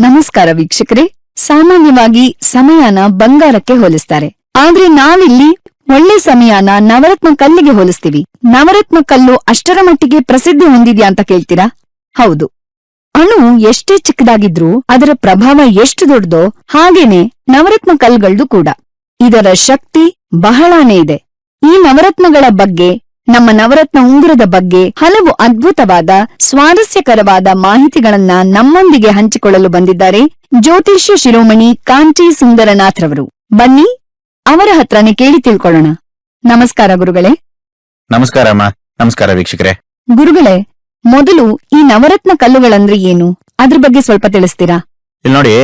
ನಮಸ್ಕಾರ ವೀಕ್ಷಕರೇ. ಸಾಮಾನ್ಯವಾಗಿ ಸಮಯನ ಬಂಗಾರಕ್ಕೆ ಹೋಲಿಸ್ತಾರೆ. ಆದ್ರೆ ನಾವಿಲ್ಲಿ ಒಳ್ಳೆ ಸಮಯನ ನವರತ್ನ ಕಲ್ಲಿಗೆ ಹೋಲಿಸ್ತೀವಿ. ನವರತ್ನ ಕಲ್ಲು ಅಷ್ಟರ ಮಟ್ಟಿಗೆ ಪ್ರಸಿದ್ಧಿ ಹೊಂದಿದ್ಯಾ ಅಂತ ಕೇಳ್ತೀರಾ? ಹೌದು. ಅಣು ಎಷ್ಟೇ ಚಿಕ್ಕದಾಗಿದ್ರೂ ಅದರ ಪ್ರಭಾವ ಎಷ್ಟು ದೊಡ್ಡದೋ ಹಾಗೇನೆ ನವರತ್ನ ಕಲ್ಗಳದು ಕೂಡ. ಇದರ ಶಕ್ತಿ ಬಹಳಾನೇ ಇದೆ. ಈ ನವರತ್ನಗಳ ಬಗ್ಗೆ ನಮ್ಮ ನವರತ್ನ ಉಂಗುರದ ಬಗ್ಗೆ ಹಲವು ಅದ್ಭುತವಾದ ಸ್ವಾರಸ್ಯಕರವಾದ ಮಾಹಿತಿಗಳನ್ನ ನಮ್ಮೊಂದಿಗೆ ಹಂಚಿಕೊಳ್ಳಲು ಬಂದಿದ್ದಾರೆ ಜ್ಯೋತಿಷ್ಯ ಶಿರೋಮಣಿ ಕಾಂಚಿ ಸುಂದರನಾಥ್ರವರು. ಬನ್ನಿ ಅವರ ಹತ್ರನೇ ಕೇಳಿ ತಿಳ್ಕೊಳ್ಳೋಣ. ನಮಸ್ಕಾರ ಗುರುಗಳೇ. ನಮಸ್ಕಾರ ಅಮ್ಮ ನಮಸ್ಕಾರ ವೀಕ್ಷಕರೇ. ಗುರುಗಳೇ ಮೊದಲು ಈ ನವರತ್ನ ಕಲ್ಲುಗಳಂದ್ರೆ ಏನು? ಅದ್ರ ಬಗ್ಗೆ ಸ್ವಲ್ಪ ತಿಳಿಸ್ತೀರಾ? ಇಲ್ಲಿ ನೋಡಿ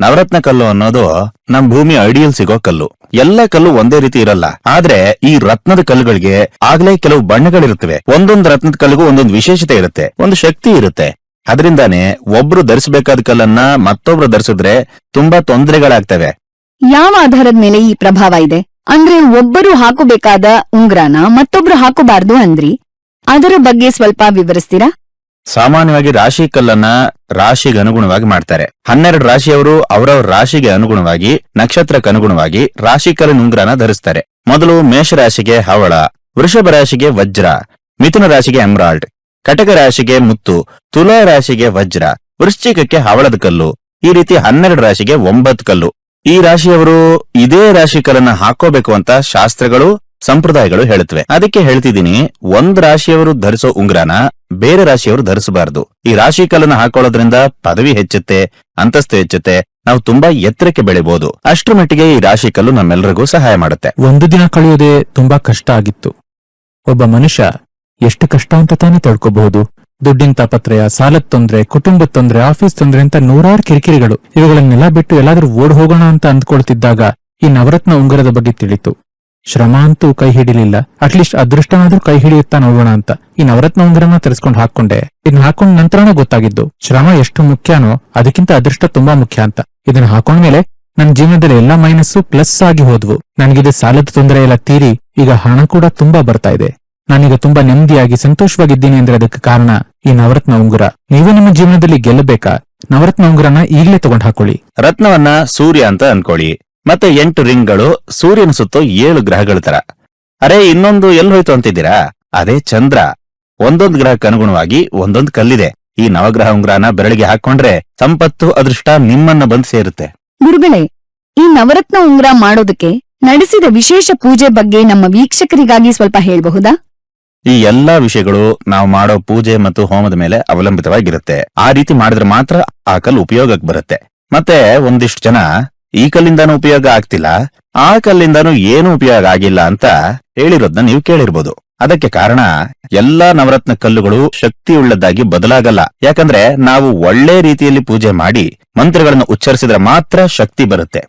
ನವರತ್ನ ಕಲ್ಲು ಅನ್ನೋದು ನಮ್ ಭೂಮಿ ಅಡಿಯಲ್ಲಿ ಸಿಗೋ ಕಲ್ಲು. ಎಲ್ಲ ಕಲ್ಲು ಒಂದೇ ರೀತಿ ಇರಲ್ಲ. ಆದ್ರೆ ಈ ರತ್ನದ ಕಲ್ಲುಗಳಿಗೆ ಆಗ್ಲೇ ಕೆಲವು ಬಣ್ಣಗಳಿರುತ್ತವೆ. ಒಂದೊಂದು ರತ್ನದ ಕಲ್ಲಿಗೂ ಒಂದೊಂದು ವಿಶೇಷತೆ ಇರುತ್ತೆ. ಒಂದು ಶಕ್ತಿ ಇರುತ್ತೆ. ಅದರಿಂದಾನೇ ಒಬ್ರು ಧರಿಸಬೇಕಾದ ಕಲ್ಲನ್ನ ಮತ್ತೊಬ್ರು ಧರಿಸಿದ್ರೆ ತುಂಬಾ ತೊಂದರೆಗಳಾಗ್ತವೆ. ಯಾವ ಆಧಾರದ ಮೇಲೆ ಈ ಪ್ರಭಾವ ಇದೆ? ಅಂದ್ರೆ ಒಬ್ಬರು ಹಾಕಬೇಕಾದ ಉಂಗ್ರಾನ ಮತ್ತೊಬ್ರು ಹಾಕೋಬಾರ್ದು ಅಂದ್ರಿ. ಅದರ ಬಗ್ಗೆ ಸ್ವಲ್ಪ ವಿವರಿಸ್ತೀರಾ? ಸಾಮಾನ್ಯವಾಗಿ ರಾಶಿ ಕಲ್ಲನ್ನ ರಾಶಿಗೆ ಅನುಗುಣವಾಗಿ ಮಾಡ್ತಾರೆ. ಹನ್ನೆರಡು ರಾಶಿಯವರು ಅವರವರ ರಾಶಿಗೆ ಅನುಗುಣವಾಗಿ, ನಕ್ಷತ್ರಕ್ಕೆ ಅನುಗುಣವಾಗಿ ರಾಶಿ ಕಲ್ಲಿನ ಉಂಗುರನ ಧರಿಸ್ತಾರೆ. ಮೊದಲು ಮೇಷ ರಾಶಿಗೆ ಹವಳ, ವೃಷಭ ರಾಶಿಗೆ ವಜ್ರ, ಮಿಥುನ ರಾಶಿಗೆ ಎಮ್ರಾಲ್ಡ್, ಕಟಕ ರಾಶಿಗೆ ಮುತ್ತು, ತುಲಾ ರಾಶಿಗೆ ವಜ್ರ, ವೃಶ್ಚಿಕಕ್ಕೆ ಹವಳದ ಕಲ್ಲು, ಈ ರೀತಿ ಹನ್ನೆರಡು ರಾಶಿಗೆ ಒಂಬತ್ತು ಕಲ್ಲು. ಈ ರಾಶಿಯವರು ಇದೇ ರಾಶಿ ಕಲ್ಲನ್ನ ಹಾಕೋಬೇಕು ಅಂತ ಶಾಸ್ತ್ರಗಳು ಸಂಪ್ರದಾಯಗಳು ಹೇಳುತ್ತವೆ. ಅದಕ್ಕೆ ಹೇಳ್ತಿದ್ದೀನಿ, ಒಂದ್ ರಾಶಿಯವರು ಧರಿಸೋ ಉಂಗ್ರನ ಬೇರೆ ರಾಶಿಯವರು ಧರಿಸಬಾರದು. ಈ ರಾಶಿ ಕಲ್ಲನ್ನ ಹಾಕೊಳ್ಳೋದ್ರಿಂದ ಪದವಿ ಹೆಚ್ಚುತ್ತೆ, ಅಂತಸ್ತು ಹೆಚ್ಚುತ್ತೆ, ನಾವು ತುಂಬಾ ಎತ್ತರಕ್ಕೆ ಬೆಳಿಬಹುದು ಅಷ್ಟ್ರ ಮಟ್ಟಿಗೆ ಈ ರಾಶಿ ಕಲ್ಲು ನಮ್ಮೆಲ್ಲರಿಗೂ ಸಹಾಯ ಮಾಡುತ್ತೆ. ಒಂದು ದಿನ ಕಳೆಯೋದೇ ತುಂಬಾ ಕಷ್ಟ ಆಗಿತ್ತು. ಒಬ್ಬ ಮನುಷ್ಯ ಎಷ್ಟು ಕಷ್ಟ ಅಂತ ತಾನೇ ತಡ್ಕೋಬಹುದು ದುಡ್ಡಿನ ತಾಪತ್ರಯ, ಸಾಲದ ತೊಂದ್ರೆ, ಕುಟುಂಬದ ತೊಂದ್ರೆ, ಆಫೀಸ್ ತೊಂದ್ರೆ ಅಂತ ನೂರಾರು ಕಿರಿಕಿರಿಗಳು. ಇವುಗಳನ್ನೆಲ್ಲ ಬಿಟ್ಟು ಎಲ್ಲಾದ್ರೂ ಓಡ್ ಹೋಗೋಣ ಅಂತ ಅಂದ್ಕೊಳ್ತಿದ್ದಾಗ ಈ ನವರತ್ನ ಉಂಗುರದ ಬಗ್ಗೆ ತಿಳಿತು. ಶ್ರಮ ಅಂತೂ ಕೈ ಹಿಡಿಲಿಲ್ಲ. ಅಟ್ಲೀಸ್ಟ್ ಅದೃಷ್ಟನಾದ್ರೂ ಕೈ ಹಿಡಿಯುತ್ತಾ ನೋಡೋಣ ಅಂತ. ಈ ನವರತ್ನ ಉಂಗುರನ ತರಿಸ್ಕೊಂಡು ಹಾಕೊಂಡೆ ಇದನ್ನ ಹಾಕೊಂಡ್ ನಂತರನೇ ಗೊತ್ತಾಗಿದ್ದು, ಶ್ರಮ ಎಷ್ಟು ಮುಖ್ಯನೋ ಅದಕ್ಕಿಂತ ಅದೃಷ್ಟ ತುಂಬಾ ಮುಖ್ಯ ಅಂತ. ಇದನ್ನ ಹಾಕೊಂಡ್ಮೇಲೆ ನನ್ನ ಜೀವನದಲ್ಲಿ ಎಲ್ಲಾ ಮೈನಸ್ಸು ಪ್ಲಸ್ ಆಗಿ ಹೋದ್ವು. ನನಗಿದೆ ಸಾಲದ ತೊಂದರೆ ಎಲ್ಲ ತೀರಿ, ಈಗ ಹಣ ಕೂಡ ತುಂಬಾ ಬರ್ತಾ ಇದೆ. ನಾನೀಗ ತುಂಬಾ ನೆಮ್ಮದಿಯಾಗಿ ಸಂತೋಷವಾಗಿದ್ದೀನಿ ಅಂದ್ರೆ ಅದಕ್ಕೆ ಕಾರಣ ಈ ನವರತ್ನ ಉಂಗುರ. ನೀವು ನಿಮ್ಮ ಜೀವನದಲ್ಲಿ ಗೆಲ್ಲಬೇಕಾ? ನವರತ್ನ ಉಂಗುರನ ಈಗಲೇ ತಗೊಂಡ್ ಹಾಕೊಳ್ಳಿ. ರತ್ನವನ್ನ ಸೂರ್ಯ ಅಂತ ಅನ್ಕೊಳ್ಳಿ. ಮತ್ತೆ ಎಂಟು ರಿಂಗ್ಗಳು ಸೂರ್ಯನ ಸುತ್ತ ಏಳು ಗ್ರಹಗಳ ತರ ಅರೆ ಇನ್ನೊಂದು ಎಲ್ಲಿ ಹೋಯ್ತು ಅಂತಿದ್ದೀರಾ? ಅದೇ ಚಂದ್ರ. ಒಂದೊಂದು ಗ್ರಹಕ್ಕೆ ಅನುಗುಣವಾಗಿ ಒಂದೊಂದು ಕಲ್ಲಿದೆ. ಈ ನವಗ್ರಹ ಉಂಗ್ರನ ಬೆರಳಿಗೆ ಹಾಕೊಂಡ್ರೆ ಸಂಪತ್ತು ಅದೃಷ್ಟ ನಿಮ್ಮನ್ನ ಬಂದು ಸೇರುತ್ತೆ. ಗುರುಗಳೇ ಈ ನವರತ್ನ ಉಂಗ್ರ ಮಾಡೋದಕ್ಕೆ ನಡೆಸಿದ ವಿಶೇಷ ಪೂಜೆ ಬಗ್ಗೆ ನಮ್ಮ ವೀಕ್ಷಕರಿಗಾಗಿ ಸ್ವಲ್ಪ ಹೇಳಬಹುದಾ? ಈ ಎಲ್ಲಾ ವಿಷಯಗಳು ನಾವು ಮಾಡೋ ಪೂಜೆ ಮತ್ತು ಹೋಮದ ಮೇಲೆ ಅವಲಂಬಿತವಾಗಿರುತ್ತೆ. ಆ ರೀತಿ ಮಾಡಿದ್ರೆ ಮಾತ್ರ ಆ ಕಲ್ಲು ಉಪಯೋಗಕ್ಕೆ ಬರುತ್ತೆ. ಮತ್ತೆ ಒಂದಿಷ್ಟು ಜನ ಈ ಕಲ್ಲಿಂದಾನು ಉಪಯೋಗ ಆಗ್ತಿಲ್ಲ ಆ ಕಲ್ಲಿಂದಾನು ಏನು ಉಪಯೋಗ ಆಗಿಲ್ಲ ಅಂತ ಹೇಳಿರೋದ್ನ ನೀವು ಕೇಳಿರ್ಬೋದು. ಅದಕ್ಕೆ ಕಾರಣ, ಎಲ್ಲಾ ನವರತ್ನ ಕಲ್ಲುಗಳು ಶಕ್ತಿಯುಳ್ಳದ್ದಾಗಿ ಬದಲಾಗಲ್ಲ. ಯಾಕಂದ್ರೆ ನಾವು ಒಳ್ಳೆ ರೀತಿಯಲ್ಲಿ ಪೂಜೆ ಮಾಡಿ ಮಂತ್ರಗಳನ್ನು ಉಚ್ಚರಿಸಿದ್ರೆ ಮಾತ್ರ ಶಕ್ತಿ ಬರುತ್ತೆ.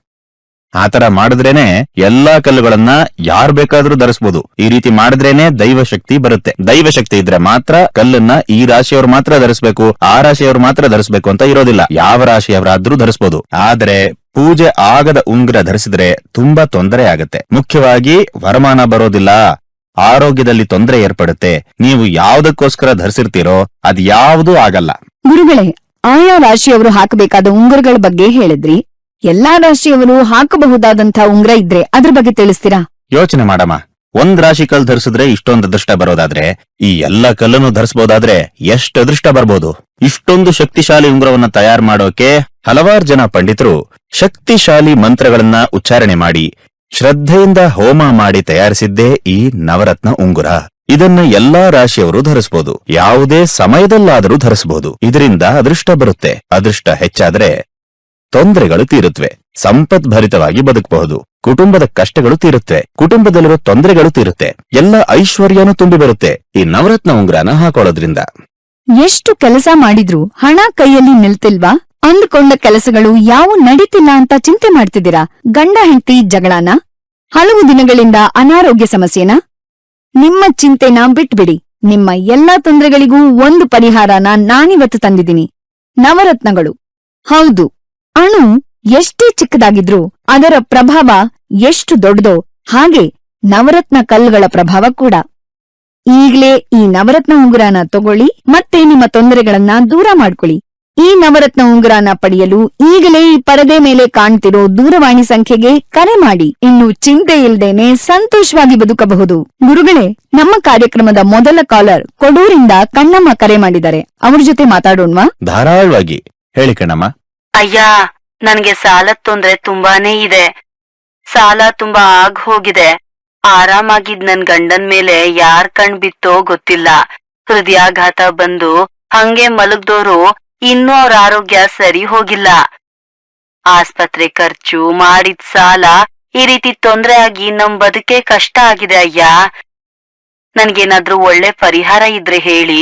ಆತರ ಮಾಡಿದ್ರೇನೆ ಎಲ್ಲಾ ಕಲ್ಲುಗಳನ್ನ ಯಾರ್ ಬೇಕಾದ್ರೂ ಧರಿಸಬಹುದು ಈ ರೀತಿ ಮಾಡಿದ್ರೇನೆ ದೈವ ಶಕ್ತಿ ಬರುತ್ತೆ. ದೈವ ಶಕ್ತಿ ಇದ್ರೆ ಮಾತ್ರ ಕಲ್ಲನ್ನ ಈ ರಾಶಿಯವರು ಮಾತ್ರ ಧರಿಸಬೇಕು, ಆ ರಾಶಿಯವರು ಮಾತ್ರ ಧರಿಸಬೇಕು ಅಂತ ಇರೋದಿಲ್ಲ. ಯಾವ ರಾಶಿಯವರಾದ್ರೂ ಧರಿಸಬಹುದು ಆದ್ರೆ ಪೂಜೆ ಆಗದ ಉಂಗುರ ಧರಿಸಿದ್ರೆ ತುಂಬಾ ತೊಂದರೆ ಆಗುತ್ತೆ ಮುಖ್ಯವಾಗಿ ವರಮಾನ ಬರೋದಿಲ್ಲ. ಆರೋಗ್ಯದಲ್ಲಿ ತೊಂದರೆ ಏರ್ಪಡುತ್ತೆ. ನೀವು ಯಾವುದಕ್ಕೋಸ್ಕರ ಧರಿಸಿರ್ತೀರೋ ಅದ್ ಯಾವುದೂ ಆಗಲ್ಲ. ಗುರುಗಳೇ ಆಯಾ ರಾಶಿಯವರು ಹಾಕಬೇಕಾದ ಉಂಗುರಗಳ ಬಗ್ಗೆ ಹೇಳಿದ್ರಿ. ಎಲ್ಲಾ ರಾಶಿಯವರು ಹಾಕಬಹುದಾದಂತಹ ಉಂಗುರ ಇದ್ರೆ ಅದ್ರ ಬಗ್ಗೆ ತಿಳಿಸ್ತೀರಾ? ಯೋಚನೆ ಮಾಡಮ್ಮ. ಒಂದ್ ರಾಶಿ ಕಲ್ ಧರಿಸಿದ್ರೆ ಇಷ್ಟೊಂದು ಅದೃಷ್ಟ ಬರೋದಾದ್ರೆ, ಈ ಎಲ್ಲ ಕಲ್ಲನ್ನು ಧರಿಸಬಹುದಾದ್ರೆ ಎಷ್ಟು ಅದೃಷ್ಟ ಬರ್ಬೋದು? ಇಷ್ಟೊಂದು ಶಕ್ತಿಶಾಲಿ ಉಂಗುರವನ್ನ ತಯಾರು ಮಾಡೋಕೆ ಹಲವಾರು ಜನ ಪಂಡಿತರು ಶಕ್ತಿಶಾಲಿ ಮಂತ್ರಗಳನ್ನ ಉಚ್ಚಾರಣೆ ಮಾಡಿ, ಶ್ರದ್ಧೆಯಿಂದ ಹೋಮ ಮಾಡಿ ತಯಾರಿಸಿದ್ದೇ ಈ ನವರತ್ನ ಉಂಗುರ. ಇದನ್ನ ಎಲ್ಲಾ ರಾಶಿಯವರು ಧರಿಸಬಹುದು ಯಾವುದೇ ಸಮಯದಲ್ಲಾದರೂ ಧರಿಸಬಹುದು ಇದರಿಂದ ಅದೃಷ್ಟ ಬರುತ್ತೆ. ಅದೃಷ್ಟ ಹೆಚ್ಚಾದ್ರೆ ತೊಂದರೆಗಳು ತೀರುತ್ತವೆ ಸಂಪದ್ಭರಿತವಾಗಿ ಬದುಕಬಹುದು. ಕುಟುಂಬದ ಕಷ್ಟಗಳು ತೀರುತ್ತೆ ಕುಟುಂಬದಲ್ಲಿರೋ ತೊಂದರೆಗಳು ತೀರುತ್ತೆ. ಎಲ್ಲ ಐಶ್ವರ್ಯನೂ ತುಂಬಿ ಬರುತ್ತೆ. ಈ ನವರತ್ನ ಉಂಗ್ರನ ಹಾಕೊಳ್ಳೋದ್ರಿಂದ. ಎಷ್ಟು ಕೆಲಸ ಮಾಡಿದ್ರೂ ಹಣ ಕೈಯಲ್ಲಿ ನಿಲ್ತಿಲ್ವಾ? ಅಂದ್ಕೊಂಡ ಕೆಲಸಗಳು ಯಾವ ನಡೀತಿಲ್ಲ ಅಂತ ಚಿಂತೆ ಮಾಡ್ತಿದ್ದೀರಾ? ಗಂಡ ಹೆಂಡತಿ ಜಗಳನ? ಹಲವು ದಿನಗಳಿಂದ ಅನಾರೋಗ್ಯ ಸಮಸ್ಯೆನಾ? ನಿಮ್ಮ ಚಿಂತೆನ ಬಿಟ್ಬಿಡಿ. ನಿಮ್ಮ ಎಲ್ಲಾ ತೊಂದರೆಗಳಿಗೂ ಒಂದು ಪರಿಹಾರನ ನಾನಿವತ್ತು ತಂದಿದ್ದೀನಿ. ನವರತ್ನಗಳು. ಹೌದು. ಅಣು ಎಷ್ಟೇ ಚಿಕ್ಕದಾಗಿದ್ರೂ ಅದರ ಪ್ರಭಾವ ಎಷ್ಟು ದೊಡ್ಡದೋ ಹಾಗೆ ನವರತ್ನ ಕಲ್ಲುಗಳ ಪ್ರಭಾವ ಕೂಡ. ಈಗ್ಲೇ ಈ ನವರತ್ನ ಉಂಗುರನ ತಗೊಳ್ಳಿ ಮತ್ತೆ ನಿಮ್ಮ ತೊಂದರೆಗಳನ್ನ ದೂರ ಮಾಡ್ಕೊಳ್ಳಿ. ಈ ನವರತ್ನ ಉಂಗುರನ ಪಡೆಯಲು ಈಗಲೇ ಈ ಪರದೆ ಮೇಲೆ ಕಾಣ್ತಿರೋ ದೂರವಾಣಿ ಸಂಖ್ಯೆಗೆ ಕರೆ ಮಾಡಿ. ಇನ್ನು ಚಿಂತೆ ಇಲ್ದೇನೆ ಸಂತೋಷವಾಗಿ ಬದುಕಬಹುದು. ಗುರುಗಳೇ, ನಮ್ಮ ಕಾರ್ಯಕ್ರಮದ ಮೊದಲ ಕಾಲರ್ ಕೊಡೂರಿಂದ ಕಣ್ಣಮ್ಮ ಕರೆ ಮಾಡಿದ್ದಾರೆ. ಅವ್ರ ಜೊತೆ ಮಾತಾಡೋಣ್ವಾ? ಧಾರಾಳವಾಗಿ. ಹೇಳಿ ಕಣಮ್ಮ ಅಯ್ಯ, ನನ್ಗೆ ಸಾಲದ್ ತೊಂದ್ರೆ ತುಂಬಾನೇ ಇದೆ. ಸಾಲ ತುಂಬಾ ಆಗ್ ಹೋಗಿದೆ ಆರಾಮಾಗಿದ್ ನನ್ ಗಂಡನ್ ಮೇಲೆ ಯಾರ್ ಕಣ್ ಬಿತ್ತೋ ಗೊತ್ತಿಲ್ಲ. ಹೃದಯಾಘಾತ ಬಂದು ಹಂಗೆ ಮಲಗ್ದೋರು ಇನ್ನೂ ಅವ್ರ ಆರೋಗ್ಯ ಸರಿ ಹೋಗಿಲ್ಲ. ಆಸ್ಪತ್ರೆ ಖರ್ಚು ಮಾಡಿದ ಸಾಲ ಈ ರೀತಿ ತೊಂದ್ರೆ ಆಗಿ ನಮ್ ಬದುಕೆ ಕಷ್ಟ ಆಗಿದೆ ಅಯ್ಯ. ನನ್ಗೇನಾದ್ರೂ ಒಳ್ಳೆ ಪರಿಹಾರ ಇದ್ರೆ ಹೇಳಿ.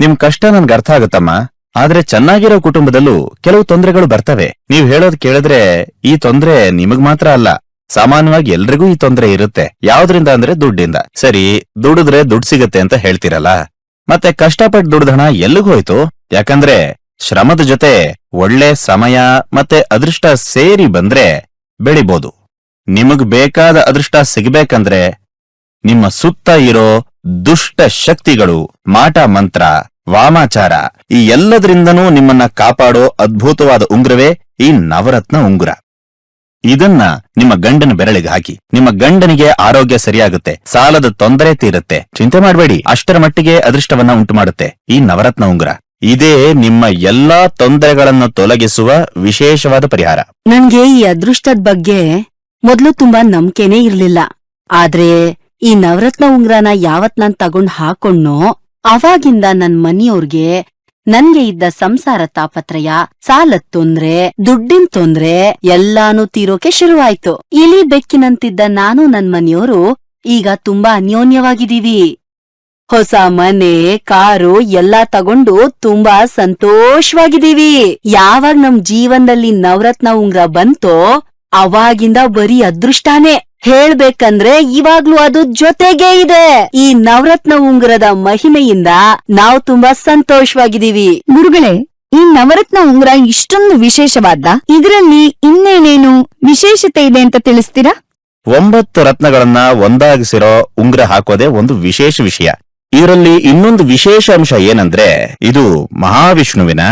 ನಿಮ್ ಕಷ್ಟ ನನ್ಗೆ ಅರ್ಥ ಆಗುತ್ತಮ್ಮ. ಆದ್ರೆ ಚೆನ್ನಾಗಿರೋ ಕುಟುಂಬದಲ್ಲೂ ಕೆಲವು ತೊಂದರೆಗಳು ಬರ್ತವೆ. ನೀವ್ ಹೇಳೋದ್ ಕೇಳಿದ್ರೆ ಈ ತೊಂದ್ರೆ ನಿಮಗ್ ಮಾತ್ರ ಅಲ್ಲ, ಸಾಮಾನ್ಯವಾಗಿ ಎಲ್ರಿಗೂ ಈ ತೊಂದರೆ ಇರುತ್ತೆ. ಯಾವ್ದ್ರಿಂದ ಅಂದ್ರೆ ದುಡ್ಡಿಂದ. ಸರಿ, ದುಡಿದ್ರೆ ದುಡ್ಡು ಸಿಗತ್ತೆ ಅಂತ ಹೇಳ್ತಿರಲ್ಲ? ಮತ್ತೆ ಕಷ್ಟಪಟ್ಟು ದುಡ್ದ ಹಣ ಎಲ್ಲಿಗೂ ಹೋಯ್ತು? ಯಾಕಂದ್ರೆ ಶ್ರಮದ ಜೊತೆ ಒಳ್ಳೆ ಸಮಯ ಮತ್ತೆ ಅದೃಷ್ಟ ಸೇರಿ ಬಂದ್ರೆ ಬೆಳಿಬೋದು. ನಿಮಗ್ ಬೇಕಾದ ಅದೃಷ್ಟ ಸಿಗ್ಬೇಕಂದ್ರೆ ನಿಮ್ಮ ಸುತ್ತ ಇರೋ ದುಷ್ಟ ಶಕ್ತಿಗಳು, ಮಾಟ, ಮಂತ್ರ ವಾಮಾಚಾರ. ಈ ಎಲ್ಲದರಿಂದನೂ ನಿಮ್ಮನ್ನ ಕಾಪಾಡೋ ಅದ್ಭುತವಾದ ಉಂಗುರವೇ ಈ ನವರತ್ನ ಉಂಗುರ. ಇದನ್ನ ನಿಮ್ಮ ಗಂಡನ ಬೆರಳಿಗೆ ಹಾಕಿ. ನಿಮ್ಮ ಗಂಡನಿಗೆ ಆರೋಗ್ಯ ಸರಿಯಾಗುತ್ತೆ, ಸಾಲದ ತೊಂದರೆ ತೀರುತ್ತೆ. ಚಿಂತೆ ಮಾಡಬೇಡಿ, ಅಷ್ಟರ ಮಟ್ಟಿಗೆ ಅದೃಷ್ಟವನ್ನ ಉಂಟು ಮಾಡುತ್ತೆ ಈ ನವರತ್ನ ಉಂಗುರ. ಇದೇ ನಿಮ್ಮ ಎಲ್ಲಾ ತೊಂದರೆಗಳನ್ನು ತೊಲಗಿಸುವ ವಿಶೇಷವಾದ ಪರಿಹಾರ. ನನ್ಗೆ ಈ ಅದೃಷ್ಟದ ಬಗ್ಗೆ ಮೊದ್ಲು ತುಂಬಾ ನಂಬಿಕೆನೇ ಇರ್ಲಿಲ್ಲ. ಆದ್ರೆ ಈ ನವರತ್ನ ಉಂಗ್ರನ ಯಾವತ್ ನಾನ್ ತಗೊಂಡ್ ಹಾಕೊಂಡ್ನೋ ಅವಾಗಿಂದ ನನ್ ಮನಿಯವ್ರಿಗೆ ನನ್ಗೆ ಇದ್ದ ಸಂಸಾರ ತಾಪತ್ರಯ ಸಾಲದ್ ತೊಂದ್ರೆ, ದುಡ್ಡಿನ್ ತೊಂದ್ರೆ ಎಲ್ಲಾನು ತೀರೋಕೆ ಶುರುವಾಯ್ತು. ಇಲಿ ಬೆಕ್ಕಿನಂತಿದ್ದ ನಾನು ನನ್ ಮನೆಯವರು ಈಗ ತುಂಬಾ ಅನ್ಯೋನ್ಯವಾಗಿದ್ದೀವಿ. ಹೊಸ ಮನೆ, ಕಾರು ಎಲ್ಲಾ ತಗೊಂಡು ತುಂಬಾ ಸಂತೋಷವಾಗಿದ್ದೀವಿ. ಯಾವಾಗ ನಮ್ ಜೀವನದಲ್ಲಿ ನವರತ್ನ ಉಂಗ್ರ ಬಂತೋ ಅವಾಗಿಂದ ಬರೀ ಅದೃಷ್ಟಾನೇ. ಹೇಳ್ಬೇಕಂದ್ರೆ ಇವಾಗ್ಲೂ ಅದು ಜೊತೆಗೇ ಇದೆ. ಈ ನವರತ್ನ ಉಂಗುರದ ಮಹಿಮೆಯಿಂದ ನಾವು ತುಂಬಾ ಸಂತೋಷವಾಗಿದ್ದೀವಿ. ಗುರುಗಳೇ ಈ ನವರತ್ನ ಉಂಗುರ ಇಷ್ಟೊಂದು ವಿಶೇಷವಾದ ಇದರಲ್ಲಿ ಇನ್ನೇನೇನು ವಿಶೇಷತೆ ಇದೆ ಅಂತ ತಿಳಿಸ್ತೀರಾ? ಒಂಬತ್ತು ರತ್ನಗಳನ್ನ ಒಂದಾಗಿಸಿರೋ ಉಂಗುರ ಹಾಕೋದೇ ಒಂದು ವಿಶೇಷ ವಿಷಯ. ಇದರಲ್ಲಿ ಇನ್ನೊಂದು ವಿಶೇಷ ಅಂಶ ಏನಂದ್ರೆ ಇದು ಮಹಾವಿಷ್ಣುವಿನ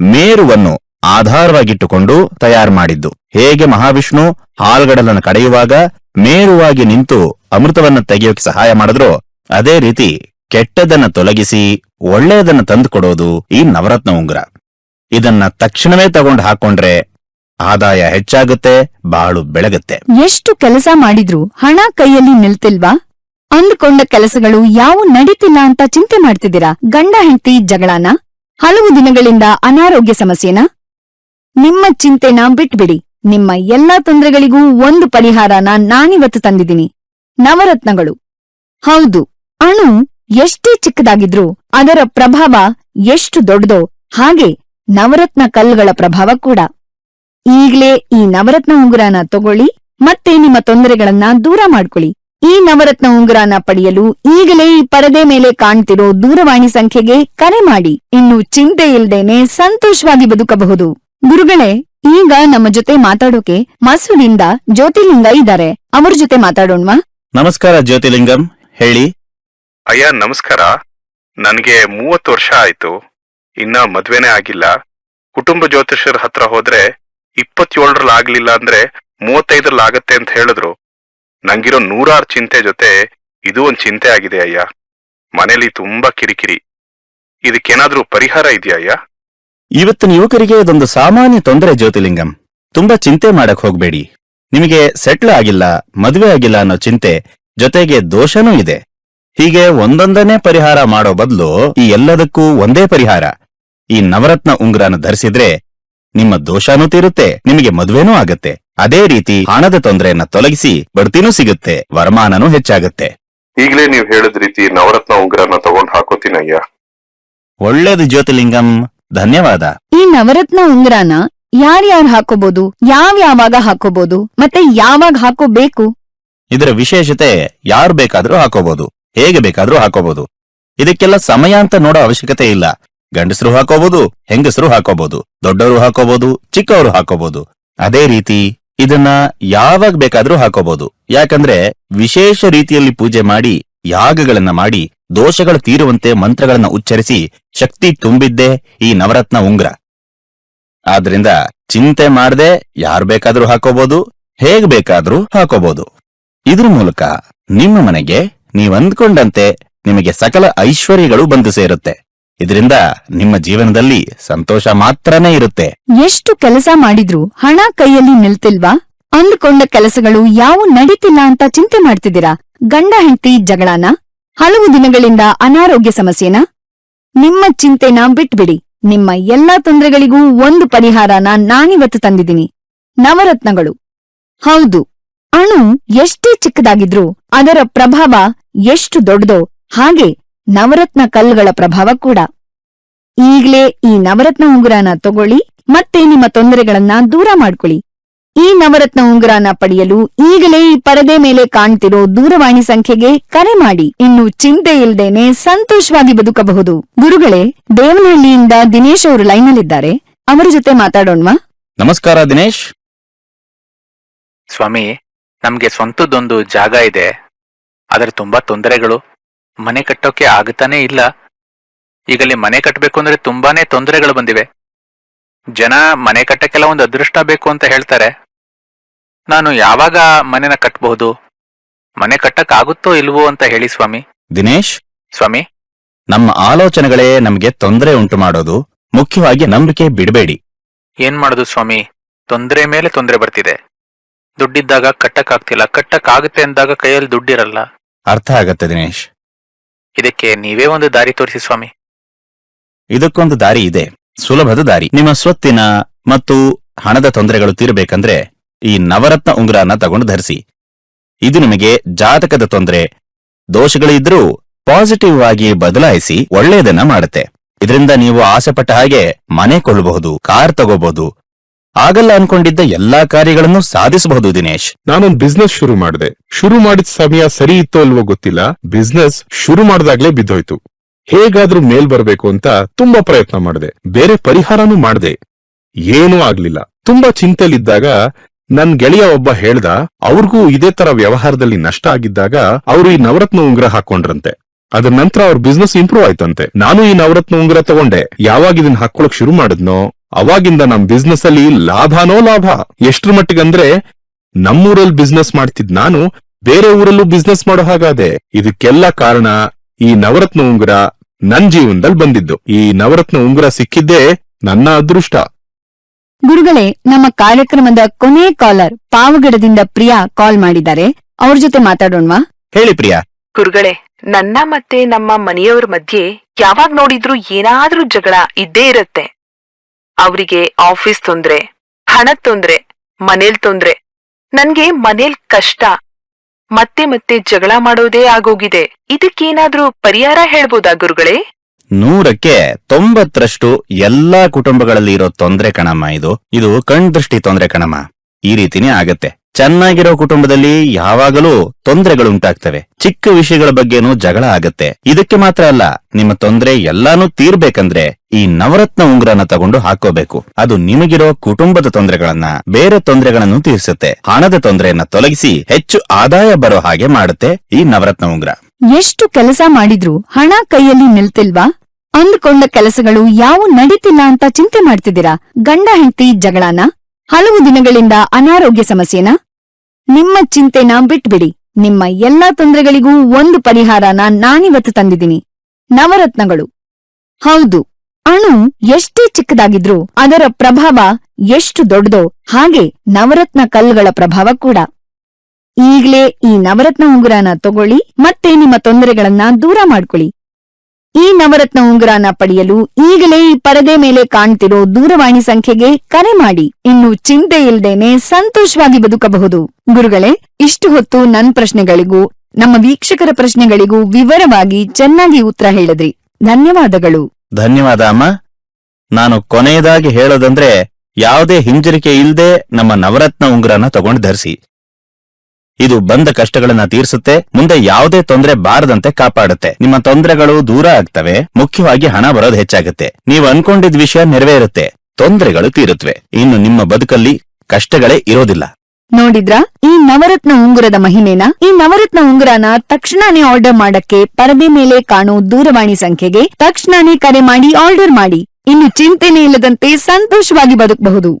ಮೇರುವನ್ನು ಆಧಾರವಾಗಿಟ್ಟುಕೊಂಡು ತಯಾರು ಮಾಡಿದ್ದು. ಹೇಗೆ ಮಹಾವಿಷ್ಣು ಹಾಲ್ಗಡಲನ್ನು ಕಡೆಯುವಾಗ ಮೇರುವಾಗಿ ನಿಂತು ಅಮೃತವನ್ನು ತೆಗೆಯೋಕೆ ಸಹಾಯ ಮಾಡಿದ್ರು, ಅದೇ ರೀತಿ ಕೆಟ್ಟದನ್ನ ತೊಲಗಿಸಿ ಒಳ್ಳೆಯದನ್ನ ತಂದುಕೊಡೋದು ಈ ನವರತ್ನ ಉಂಗುರ. ಇದನ್ನ ತಕ್ಷಣವೇ ತಗೊಂಡು ಹಾಕೊಂಡ್ರೆ ಆದಾಯ ಹೆಚ್ಚಾಗುತ್ತೆ, ಬಾಳು ಬೆಳಗುತ್ತೆ. ಎಷ್ಟು ಕೆಲಸ ಮಾಡಿದ್ರು ಹಣ ಕೈಯಲ್ಲಿ ನಿಲ್ತಿಲ್ವಾ? ಅಂದುಕೊಂಡ ಕೆಲಸಗಳು ಯಾವು ನಡೀತಿಲ್ಲ ಅಂತ ಚಿಂತೆ ಮಾಡ್ತಿದ್ದೀರಾ ಗಂಡ ಹೆಂಡತಿ ಜಗಳಾನ? ಹಲವು ದಿನಗಳಿಂದ ಅನಾರೋಗ್ಯ ಸಮಸ್ಯೆನಾ? ನಿಮ್ಮ ಚಿಂತೆನ ಬಿಟ್ಬಿಡಿ. ನಿಮ್ಮ ಎಲ್ಲಾ ತೊಂದರೆಗಳಿಗೂ ಒಂದು ಪರಿಹಾರನ ನಾನಿವತ್ತು ತಂದಿದ್ದೀನಿ. ನವರತ್ನಗಳು. ಹೌದು, ಅಣು ಎಷ್ಟೇ ಚಿಕ್ಕದಾಗಿದ್ರೂ ಅದರ ಪ್ರಭಾವ ಎಷ್ಟು ದೊಡ್ಡದೋ ಹಾಗೆ ನವರತ್ನ ಕಲ್ಲುಗಳ ಪ್ರಭಾವ ಕೂಡ. ಈಗ್ಲೇ ಈ ನವರತ್ನ ಉಂಗುರನ ತಗೊಳ್ಳಿ ಮತ್ತೆ ನಿಮ್ಮ ತೊಂದರೆಗಳನ್ನ ದೂರ ಮಾಡ್ಕೊಳ್ಳಿ. ಈ ನವರತ್ನ ಉಂಗುರನ ಪಡೆಯಲು ಈಗಲೇ ಈ ಪರದೆ ಮೇಲೆ ಕಾಣ್ತಿರೋ ದೂರವಾಣಿ ಸಂಖ್ಯೆಗೆ ಕರೆ ಮಾಡಿ. ಇನ್ನು ಚಿಂತೆ ಇಲ್ದೇನೆ ಸಂತೋಷವಾಗಿ ಬದುಕಬಹುದು. ಗುರುಗಳೇ ಈಗ ನಮ್ಮ ಜೊತೆ ಮಾತಾಡೋಕೆ ಮೈಸೂರಿಂದ ಜ್ಯೋತಿಲಿಂಗ ಇದ್ದಾರೆ. ಅವ್ರ ಜೊತೆ ಮಾತಾಡೋಣ್ವಾ? ನಮಸ್ಕಾರ ಜ್ಯೋತಿಲಿಂಗಂ ಹೇಳಿ. ಅಯ್ಯ ನಮಸ್ಕಾರ. ನನ್ಗೆ ಮೂವತ್ತು ವರ್ಷ ಆಯ್ತು. ಇನ್ನ ಮದ್ವೆನೇ ಆಗಿಲ್ಲ. ಕುಟುಂಬ ಜ್ಯೋತಿಷ್ಯರ ಹತ್ರ ಹೋದ್ರೆ ಇಪ್ಪತ್ತೇಳರಲ್ಲಿ ಆಗ್ಲಿಲ್ಲ ಅಂದ್ರೆ ಮೂವತ್ತೈದರಲ್ಲಿ ಆಗತ್ತೆ ಅಂತ ಹೇಳಿದ್ರು. ನಂಗಿರೋ ನೂರಾರು ಚಿಂತೆ ಜೊತೆ ಇದು ಒಂದ್ ಚಿಂತೆ ಆಗಿದೆ ಅಯ್ಯ. ಮನೇಲಿ ತುಂಬಾ ಕಿರಿಕಿರಿ. ಇದಕ್ಕೇನಾದ್ರೂ ಪರಿಹಾರ ಇದೆಯಾ ಅಯ್ಯ? ಇವತ್ತಿನ ಯುವಕರಿಗೆ ಇದೊಂದು ಸಾಮಾನ್ಯ ತೊಂದರೆ ಜ್ಯೋತಿಲಿಂಗಂ ತುಂಬಾ ಚಿಂತೆ ಮಾಡಕ್ ಹೋಗ್ಬೇಡಿ. ನಿಮಗೆ ಸೆಟ್ಲ್ ಆಗಿಲ್ಲ ಮದುವೆ ಆಗಿಲ್ಲ ಅನ್ನೋ ಚಿಂತೆ ಜೊತೆಗೆ ದೋಷನೂ ಇದೆ. ಹೀಗೆ ಒಂದೊಂದನೇ ಪರಿಹಾರ ಮಾಡೋ ಬದಲು ಈ ಎಲ್ಲದಕ್ಕೂ ಒಂದೇ ಪರಿಹಾರ. ಈ ನವರತ್ನ ಉಂಗುರನ ಧರಿಸಿದ್ರೆ ನಿಮ್ಮ ದೋಷನೂ ತೀರುತ್ತೆ ನಿಮಗೆ ಮದುವೆನೂ ಆಗತ್ತೆ. ಅದೇ ರೀತಿ ಹಣದ ತೊಂದರೆಯನ್ನ ತೊಲಗಿಸಿ ಬಡ್ತಿನೂ ಸಿಗುತ್ತೆ ವರಮಾನನೂ ಹೆಚ್ಚಾಗತ್ತೆ. ಈಗಲೇ ನೀವು ಹೇಳಿದ ರೀತಿ ನವರತ್ನ ಉಂಗ್ರಾನ ತಗೊಂಡ್ ಹಾಕೋತೀನಯ್ಯ. ಒಳ್ಳೇದು ಜ್ಯೋತಿಲಿಂಗಂ ಧನ್ಯವಾದ. ಈ ನವರತ್ನ ಉಂಗುರನ ಯಾರ್ಯಾರು ಹಾಕೋಬಹುದು ಯಾವ್ಯಾವಾಗ ಹಾಕೋಬಹುದು ಮತ್ತೆ ಯಾವಾಗ ಹಾಕೋಬೇಕು? ಇದರ ವಿಶೇಷತೆ ಯಾರು ಬೇಕಾದ್ರೂ ಹಾಕೋಬಹುದು ಹೇಗೆ ಬೇಕಾದ್ರೂ ಹಾಕೋಬಹುದು ಇದಕ್ಕೆಲ್ಲ ಸಮಯ ಅಂತ ನೋಡೋ ಅವಶ್ಯಕತೆ ಇಲ್ಲ. ಗಂಡಸರು ಹಾಕೋಬಹುದು ಹೆಂಗಸರು ಹಾಕೋಬಹುದು ದೊಡ್ಡವರು ಹಾಕೋಬಹುದು ಚಿಕ್ಕವರು ಹಾಕೋಬಹುದು ಅದೇ ರೀತಿ ಇದನ್ನ ಯಾವಾಗ ಬೇಕಾದ್ರೂ ಹಾಕೋಬಹುದು ಯಾಕಂದ್ರೆ ವಿಶೇಷ ರೀತಿಯಲ್ಲಿ ಪೂಜೆ ಮಾಡಿ ಯಾಗಗಳನ್ನ ಮಾಡಿ ದೋಷಗಳು ತೀರುವಂತೆ ಮಂತ್ರಗಳನ್ನ ಉಚ್ಚರಿಸಿ ಶಕ್ತಿ ತುಂಬಿದ್ದೇ ಈ ನವರತ್ನ ಉಂಗ್ರ. ಆದ್ರಿಂದ ಚಿಂತೆ ಮಾಡದೆ ಯಾರು ಬೇಕಾದ್ರೂ ಹಾಕೋಬಹುದು ಹೇಗ್ ಬೇಕಾದ್ರೂ ಹಾಕೋಬಹುದು ಇದ್ರ ಮೂಲಕ ನಿಮ್ಮ ಮನೆಗೆ ನೀವ್ ಅಂದ್ಕೊಂಡಂತೆ ನಿಮಗೆ ಸಕಲ ಐಶ್ವರ್ಯಗಳು ಬಂದು ಸೇರುತ್ತೆ. ಇದರಿಂದ ನಿಮ್ಮ ಜೀವನದಲ್ಲಿ ಸಂತೋಷ ಮಾತ್ರನೇ ಇರುತ್ತೆ. ಎಷ್ಟು ಕೆಲಸ ಮಾಡಿದ್ರು ಹಣ ಕೈಯಲ್ಲಿ ನಿಲ್ತಿಲ್ವಾ? ಅಂದ್ಕೊಂಡ ಕೆಲಸಗಳು ಯಾವ ನಡೀತಿಲ್ಲ ಅಂತ ಚಿಂತೆ ಮಾಡ್ತಿದ್ದೀರಾ? ಗಂಡ ಹೆಂಡತಿ ಜಗಳನ? ಹಲವು ದಿನಗಳಿಂದ ಅನಾರೋಗ್ಯ ಸಮಸ್ಯೆನ? ನಿಮ್ಮ ಚಿಂತೆನ ಬಿಟ್ಬಿಡಿ. ನಿಮ್ಮ ಎಲ್ಲಾ ತೊಂದರೆಗಳಿಗೂ ಒಂದು ಪರಿಹಾರನ ನಾನಿವತ್ತು ತಂದಿದ್ದೀನಿ. ನವರತ್ನಗಳು. ಹೌದು. ಅಣು ಎಷ್ಟೇ ಚಿಕ್ಕದಾಗಿದ್ರೂ ಅದರ ಪ್ರಭಾವ ಎಷ್ಟು ದೊಡ್ಡದೋ ಹಾಗೆ ನವರತ್ನ ಕಲ್ಲುಗಳ ಪ್ರಭಾವ ಕೂಡ. ಈಗ್ಲೇ ಈ ನವರತ್ನ ಉಂಗುರನ ತಗೊಳ್ಳಿ ಮತ್ತೆ ನಿಮ್ಮ ತೊಂದರೆಗಳನ್ನ ದೂರ ಮಾಡ್ಕೊಳ್ಳಿ. ಈ ನವರತ್ನ ಉಂಗುರನ ಪಡೆಯಲು ಈಗಲೇ ಈ ಪರದೆ ಮೇಲೆ ಕಾಣ್ತಿರೋ ದೂರವಾಣಿ ಸಂಖ್ಯೆಗೆ ಕರೆ ಮಾಡಿ. ಇನ್ನು ಚಿಂತೆ ಇಲ್ದೇನೆ ಸಂತೋಷವಾಗಿ ಬದುಕಬಹುದು. ಗುರುಗಳೇ ದೇವನಹಳ್ಳಿಯಿಂದ ದಿನೇಶ್ ಅವರು ಲೈನಲ್ಲಿದ್ದಾರೆ. ಅವರ ಜೊತೆ ಮಾತಾಡೋಣ್ವಾ? ನಮಸ್ಕಾರ ದಿನೇಶ್. ಸ್ವಾಮಿ ನಮ್ಗೆ ಸ್ವಂತದ್ದೊಂದು ಜಾಗ ಇದೆ. ಆದ್ರೆ ತುಂಬಾ ತೊಂದರೆಗಳು. ಮನೆ ಕಟ್ಟೋಕೆ ಆಗ್ತಾನೇ ಇಲ್ಲ. ಈಗಲ್ಲಿ ಮನೆ ಕಟ್ಟಬೇಕು ಅಂದ್ರೆ ತುಂಬಾನೇ ತೊಂದರೆಗಳು ಬಂದಿವೆ. ಜನ ಮನೆ ಕಟ್ಟಕ್ಕೆಲ್ಲ ಒಂದು ಅದೃಷ್ಟ ಬೇಕು ಅಂತ ಹೇಳ್ತಾರೆ. ನಾನು ಯಾವಾಗ ಮನೆನ ಕಟ್ಟಬಹುದು ಮನೆ ಕಟ್ಟಕ್ ಆಗುತ್ತೋ ಇಲ್ವೋ ಅಂತ ಹೇಳಿ ಸ್ವಾಮಿ. ದಿನೇಶ್? ಸ್ವಾಮಿ? ನಮ್ಮ ಆಲೋಚನೆಗಳೇ ನಮಗೆ ತೊಂದರೆ ಉಂಟು ಮಾಡೋದು. ಮುಖ್ಯವಾಗಿ ನಂಬಿಕೆ ಬಿಡಬೇಡಿ. ಏನ್ ಮಾಡುದು ಸ್ವಾಮಿ? ತೊಂದರೆ ಮೇಲೆ ತೊಂದರೆ ಬರ್ತಿದೆ. ದುಡ್ಡಿದ್ದಾಗ ಕಟ್ಟಕ್ ಆಗ್ತಿಲ್ಲ ಕಟ್ಟಕ್ ಆಗುತ್ತೆ ಅಂದಾಗ ಕೈಯಲ್ಲಿ ದುಡ್ಡಿರಲ್ಲ. ಅರ್ಥ ಆಗತ್ತೆ ದಿನೇಶ್. ಇದಕ್ಕೆ ನೀವೇ ಒಂದು ದಾರಿ ತೋರಿಸಿ ಸ್ವಾಮಿ. ಇದಕ್ಕೊಂದು ದಾರಿ ಇದೆ. ಸುಲಭದ ದಾರಿ. ನಿಮ್ಮ ಸ್ವತ್ತಿನ ಮತ್ತು ಹಣದ ತೊಂದರೆಗಳು ತೀರಬೇಕಂದ್ರೆ ಈ ನವರತ್ನ ಉಂಗುರನ ತಗೊಂಡು ಧರಿಸಿ. ಇದು ನಿಮಗೆ ಜಾತಕದ ತೊಂದರೆ ದೋಷಗಳಿದ್ರೂ ಪಾಸಿಟಿವ್ ಆಗಿ ಬದಲಾಯಿಸಿ ಒಳ್ಳೆಯದನ್ನ ಮಾಡುತ್ತೆ. ಇದರಿಂದ ನೀವು ಆಸೆಪಟ್ಟ ಹಾಗೆ ಮನೆ ಕೊಳ್ಳಬಹುದು ಕಾರ್ ತಗೋಬಹುದು. ಆಗಲ್ಲ ಅನ್ಕೊಂಡಿದ್ದ ಎಲ್ಲಾ ಕಾರ್ಯಗಳನ್ನು ಸಾಧಿಸಬಹುದು ದಿನೇಶ್. ನಾನೊಂದ್ ಬಿಸ್ನೆಸ್ ಶುರು ಮಾಡಿದೆ. ಶುರು ಮಾಡಿದ ಸಮಯ ಸರಿ ಇತ್ತೋ ಅಲ್ವೋ ಗೊತ್ತಿಲ್ಲ. ಬಿಸ್ನೆಸ್ ಶುರು ಮಾಡಿದಾಗ್ಲೇ ಬಿದ್ದೋಯ್ತು. ಹೇಗಾದ್ರೂ ಮೇಲ್ ಬರಬೇಕು ಅಂತ ತುಂಬಾ ಪ್ರಯತ್ನ ಮಾಡಿದೆ. ಬೇರೆ ಪರಿಹಾರನೂ ಮಾಡಿದೆ. ಏನೂ ಆಗ್ಲಿಲ್ಲ. ತುಂಬಾ ಚಿಂತೆಲಿದ್ದಾಗ ನನ್ ಗೆಳೆಯ ಒಬ್ಬ ಹೇಳ್ದ, ಅವ್ರಿಗೂ ಇದೇ ತರ ವ್ಯವಹಾರದಲ್ಲಿ ನಷ್ಟ ಆಗಿದ್ದಾಗ ಅವರು ಈ ನವರತ್ನ ಉಂಗ್ರ ಹಾಕೊಂಡ್ರಂತೆ. ಅದ್ರ ನಂತರ ಅವ್ರ ಬಿಸ್ನೆಸ್ ಇಂಪ್ರೂವ್ ಆಯ್ತಂತೆ. ನಾನು ಈ ನವರತ್ನ ಉಂಗ್ರ ತಗೊಂಡೆ. ಯಾವಾಗ ಇದನ್ನ ಹಾಕೊಳಕ್ ಶುರು ಮಾಡಿದ್ನೋ, ಅವಾಗಿಂದ ನಮ್ ಬಿಸ್ನೆಸ್ ಅಲ್ಲಿ ಲಾಭನೋ ಲಾಭ. ಎಷ್ಟ್ರ ಮಟ್ಟಿಗಂದ್ರೆ ನಮ್ಮೂರಲ್ಲಿ ಬಿಸ್ನೆಸ್ ಮಾಡ್ತಿದ್ ನಾನು, ಬೇರೆ ಊರಲ್ಲೂ ಬಿಸ್ನೆಸ್ ಮಾಡೋ ಹಾಗಾದೆ. ಇದಕ್ಕೆಲ್ಲ ಕಾರಣ ಈ ನವರತ್ನ ಉಂಗುರ ನನ್ ಜೀವನದಲ್ಲಿ ಬಂದಿದ್ದು. ಈ ನವರತ್ನ ಉಂಗುರ ಸಿಕ್ಕಿದ್ದೇ ನನ್ನ ಅದೃಷ್ಟ. ಗುರುಗಳೇ ನಮ್ಮ ಕಾರ್ಯಕ್ರಮದ ಕೊನೆ ಕಾಲರ್ ಪಾವಗಡದಿಂದ ಪ್ರಿಯಾ ಕಾಲ್ ಮಾಡಿದ್ದಾರೆ. ಅವ್ರ ಜೊತೆ ಮಾತಾಡೋಣ್ವಾ? ಹೇಳಿ ಪ್ರಿಯಾ. ಗುರುಗಳೇ ನನ್ನ ಮತ್ತೆ ನಮ್ಮ ಮನೆಯವರ ಮಧ್ಯೆ ಯಾವಾಗ ನೋಡಿದ್ರೂ ಏನಾದ್ರೂ ಜಗಳ ಇದ್ದೇ ಇರತ್ತೆ. ಅವರಿಗೆ ಆಫೀಸ್ ತೊಂದ್ರೆ ಹಣದ್ ತೊಂದ್ರೆ ಮನೇಲ್ ತೊಂದ್ರೆ. ನನ್ಗೆ ಮನೇಲ್ ಕಷ್ಟ ಮತ್ತೆ ಮತ್ತೆ ಜಗಳ ಮಾಡೋದೇ ಆಗೋಗಿದೆ. ಇದಕ್ಕೇನಾದ್ರೂ ಪರಿಹಾರ ಹೇಳ್ಬೋದಾ ಗುರುಗಳೇ? ನೂರಕ್ಕೆ ತೊಂಬತ್ತರಷ್ಟು ಎಲ್ಲಾ ಕುಟುಂಬಗಳಲ್ಲಿ ಇರೋ ತೊಂದ್ರೆ ಕಣಮ್ಮ ಇದು. ಇದು ಕಣ್ ದೃಷ್ಟಿ ತೊಂದ್ರೆ ಕಣಮ್ಮ. ಈ ರೀತಿನೇ ಆಗತ್ತೆ. ಚೆನ್ನಾಗಿರೋ ಕುಟುಂಬದಲ್ಲಿ ಯಾವಾಗಲೂ ತೊಂದರೆಗಳು ಉಂಟಾಗ್ತವೆ ಚಿಕ್ಕ ವಿಷಯಗಳ ಬಗ್ಗೆನೂ ಜಗಳ ಆಗತ್ತೆ. ಇದಕ್ಕೆ ಮಾತ್ರ ಅಲ್ಲ, ನಿಮ್ಮ ತೊಂದರೆ ಎಲ್ಲಾನು ತೀರ್ಬೇಕಂದ್ರೆ ಈ ನವರತ್ನ ಉಂಗುರನ ತಗೊಂಡು ಹಾಕೋಬೇಕು ಅದು ನಿಮಗಿರೋ ಕುಟುಂಬದ ತೊಂದರೆಗಳನ್ನ, ಬೇರೆ ತೊಂದರೆಗಳನ್ನು ತೀರಿಸುತ್ತೆ. ಹಣದ ತೊಂದರೆಯನ್ನ ತೊಲಗಿಸಿ ಹೆಚ್ಚು ಆದಾಯ ಬರೋ ಹಾಗೆ ಮಾಡುತ್ತೆ ಈ ನವರತ್ನ ಉಂಗುರ. ಎಷ್ಟು ಕೆಲಸ ಮಾಡಿದ್ರು ಹಣ ಕೈಯಲ್ಲಿ ನಿಲ್ತಿಲ್ವಾ? ಅಂದ್ಕೊಂಡ ಕೆಲಸಗಳು ಯಾವ ನಡೀತಿಲ್ಲ ಅಂತ ಚಿಂತೆ ಮಾಡ್ತಿದ್ದೀರಾ? ಗಂಡ ಹೆಂಡತಿ ಜಗಳನ? ಹಲವು ದಿನಗಳಿಂದ ಅನಾರೋಗ್ಯ ಸಮಸ್ಯೆನ? ನಿಮ್ಮ ಚಿಂತೆನ ಬಿಟ್ಬಿಡಿ. ನಿಮ್ಮ ಎಲ್ಲಾ ತೊಂದರೆಗಳಿಗೂ ಒಂದು ಪರಿಹಾರನ ನಾನಿವತ್ತು ತಂದಿದ್ದೀನಿ. ನವರತ್ನಗಳು. ಹೌದು. ಅಣು ಎಷ್ಟೇ ಚಿಕ್ಕದಾಗಿದ್ರೂ ಅದರ ಪ್ರಭಾವ ಎಷ್ಟು ದೊಡ್ಡದೋ ಹಾಗೆ ನವರತ್ನ ಕಲ್ಲುಗಳ ಪ್ರಭಾವ ಕೂಡ. ಈಗ್ಲೇ ಈ ನವರತ್ನ ಉಂಗುರನ ತಗೊಳ್ಳಿ ಮತ್ತೆ ನಿಮ್ಮ ತೊಂದರೆಗಳನ್ನ ದೂರ ಮಾಡ್ಕೊಳ್ಳಿ. ಈ ನವರತ್ನ ಉಂಗುರನ ಪಡೆಯಲು ಈಗಲೇ ಈ ಪರದೆ ಮೇಲೆ ಕಾಣ್ತಿರೋ ದೂರವಾಣಿ ಸಂಖ್ಯೆಗೆ ಕರೆ ಮಾಡಿ. ಇನ್ನು ಚಿಂತೆ ಇಲ್ದೇನೆ ಸಂತೋಷವಾಗಿ ಬದುಕಬಹುದು. ಗುರುಗಳೇ, ಇಷ್ಟು ಹೊತ್ತು ನನ್ ಪ್ರಶ್ನೆಗಳಿಗೂ, ನಮ್ಮ ವೀಕ್ಷಕರ ಪ್ರಶ್ನೆಗಳಿಗೂ ವಿವರವಾಗಿ ಚೆನ್ನಾಗಿ ಉತ್ತರ ಹೇಳಿದ್ರಿ. ಧನ್ಯವಾದಗಳು. ಧನ್ಯವಾದ ಅಮ್ಮ. ನಾನು ಕೊನೆಯದಾಗಿ ಹೇಳೋದಂದ್ರೆ, ಯಾವುದೇ ಹಿಂಜರಿಕೆ ಇಲ್ದೆ ನಮ್ಮ ನವರತ್ನ ಉಂಗುರನ ತಗೊಂಡು ಧರಿಸಿ. ಇದು ಬಂದ ಕಷ್ಟಗಳನ್ನ ತೀರಿಸುತ್ತೆ, ಮುಂದೆ ಯಾವುದೇ ತೊಂದರೆ ಬಾರದಂತೆ ಕಾಪಾಡುತ್ತೆ. ನಿಮ್ಮ ತೊಂದರೆಗಳು ದೂರ ಆಗ್ತವೆ, ಮುಖ್ಯವಾಗಿ ಹಣ ಬರೋದು ಹೆಚ್ಚಾಗುತ್ತೆ. ನೀವು ಅನ್ಕೊಂಡಿದ್ ವಿಷಯ ನೆರವೇರುತ್ತೆ, ತೊಂದರೆಗಳು ತೀರುತ್ತವೆ ಇನ್ನು ನಿಮ್ಮ ಬದುಕಲ್ಲಿ ಕಷ್ಟಗಳೇ ಇರೋದಿಲ್ಲ. ನೋಡಿದ್ರಾ? ಈ ನವರತ್ನ ಉಂಗುರದ ಮಹಿಮೆನ? ಈ ನವರತ್ನ ಉಂಗುರನ ತಕ್ಷಣನೇ ಆರ್ಡರ್ ಮಾಡಕ್ಕೆ ಪರದೆ ಮೇಲೆ ಕಾಣೋ ದೂರವಾಣಿ ಸಂಖ್ಯೆಗೆ ತಕ್ಷಣನೇ ಕರೆ ಮಾಡಿ ಆರ್ಡರ್ ಮಾಡಿ. ಇನ್ನು ಚಿಂತೆನೇ ಇಲ್ಲದಂತೆ ಸಂತೋಷವಾಗಿ ಬದುಕಬಹುದು.